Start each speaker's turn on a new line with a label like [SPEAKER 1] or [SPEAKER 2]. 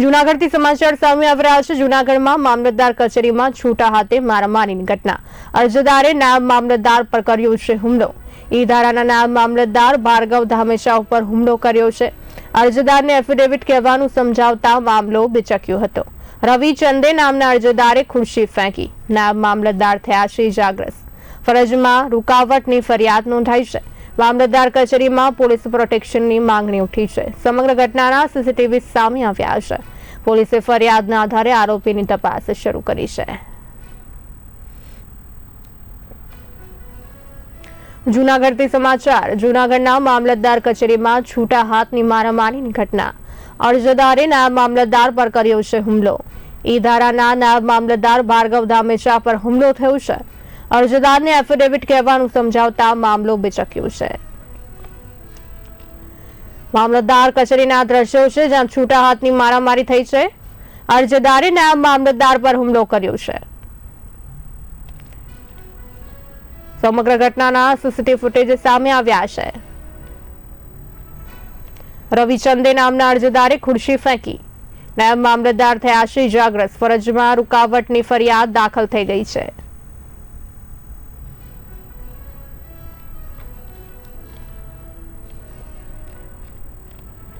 [SPEAKER 1] જૂનાગઢથી સમાચાર સામે આવી રહ્યા છે. જૂનાગઢમાં મામલતદાર કચેરીમાં છૂટા હાથે મારામારીની ઘટના. અરજદારે નાયબ મામલતદાર પર કર્યો છે હુમલો. ઈ ધારાના નાયબ મામલતદાર ભાર્ગવ ધામેશા ઉપર હુમલો કર્યો છે. અરજદારને એફિડેવિટ કહેવાનું સમજાવતા મામલો બિચક્યો હતો. રવિ ચંદે નામના અરજદારે ખુરશી ફેંકી. નાયબ મામલતદાર થયા છે ઇજાગ્રસ્ત. ફરજમાં રૂકાવટની ફરિયાદ નોંધાઈ છે. મામલતદાર કચેરીમાં પોલીસ પ્રોટેક્શનની માંગણી ઉઠી છે. સમગ્ર ઘટનાના સીસીટીવી સામે આવ્યા છે. પોલીસે ફરિયાદના આધારે આરોપીની તપાસ શરૂ કરી છે. જૂનાગઢથી સમાચાર. જૂનાગઢના મામલતદાર કચેરીમાં છૂટા હાથની મારામારીની ઘટના. અરજદારે નાયબ મામલતદાર પર કર્યો છે હુમલો. ઈ ધારાના નાયબ મામલતદાર ભાર્ગવ ધામેચા પર હુમલો થયો છે. અરજદારને એફિડેવિટ કહેવાનું સમજાવતા મામલો બિચક્યો છે. મામલતદાર કચેરીના દ્રશ્યો છે જ્યાં છૂટા હાથની મારામારી થઈ છે. અરજદારે નાયબ મામલતદાર પર હુમલો કર્યો છે. સમગ્ર ઘટનાના સીસીટીવી ફૂટેજ સામે આવ્યા છે. રવિચંદે નામના અરજદારે ખુરશી ફેંકી. નાયબ મામલતદાર થયા છે ઇજાગ્રસ્ત. ફરજમાં રૂકાવટની ફરિયાદ દાખલ થઈ ગઈ છે.